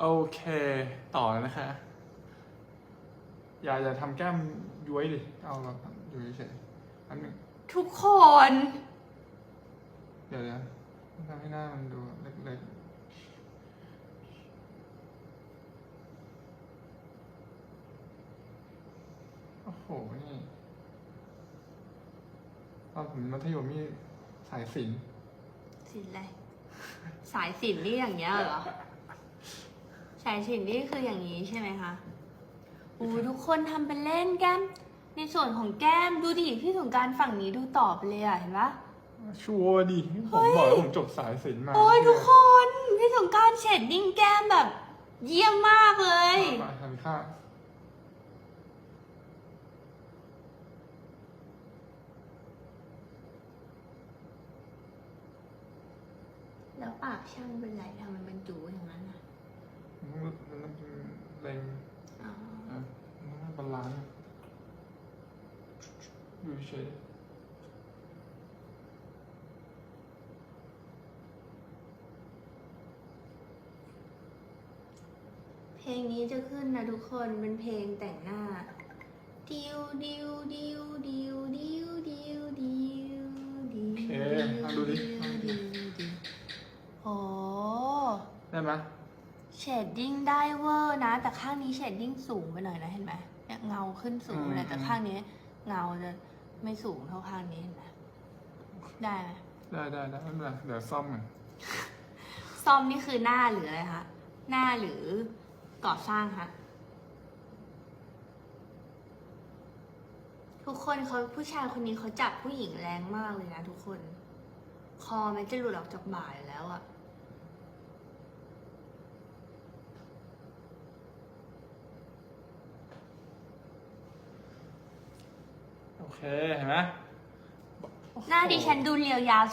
โอเค ต่อนะคะ อย่าอย่าทำแก้มย้วยดิ เอาแบบอยู่เฉยๆอันหนึ่งทุกคน เดี๋ยวนะทำให้หน้ามันดูเล็กๆ โอ้โห นี่ตอนผมมัธยมนี่สายศิลป์สินอะไร สายสินนี่อย่างเงี้ยเหรอ สายสินนี่คืออย่างนี้ใช่ไหมคะอู้ทุกคนทำเป็นเล่นแก้ม ในส่วนของแก้มดูดิพี่สงกรารฝั่งนี้ดูตอบเลยอะเห็นปะชัวร์ดิผมบอกแล้วผมจบสายศิลป์มา โอ้ยทุกคน พี่สงกรารเฉดดิ้งแก้มแบบ เยี่ยมมากเลยมาทำค่าแล้วปากช่างเป็นไรทำไมมันจูอย่างนั้นอะ มันมันเล็งอ๋ออะมันบาลานซ์อยู่เฉยเพลงนี้จะขึ้นนะทุกคนเป็นเพลงแต่งหน้า ดิวดิวดิวดิวดิวดิวดิวดิวโอเคลองดูดิโอ้ ได้ไหม เชดดิ้งได้เวอร์นะ แต่ข้างนี้เชดดิ้งสูงไปหน่อยนะเห็นไหมเนี่ยเงาขึ้นสูงเลยแต่ข้างนี้ เงาจะไม่สูงเท่าข้างนี้เห็นไหมได้ไหมได้ได้ได้ไม่เป็นไรเดี๋ยวซ่อมกันซ่อมนี่คือหน้าหรืออะไรคะหน้าหรือก่อสร้างคะทุกคนเขาผู้ชายคนนี้เขาจับผู้หญิงแรงมากเลยนะทุกคน คอมันจะหลุดออกจากบ่าอยู่แล้วอะ เค เห็นไหม หน้าดิฉันดูเรียวยาว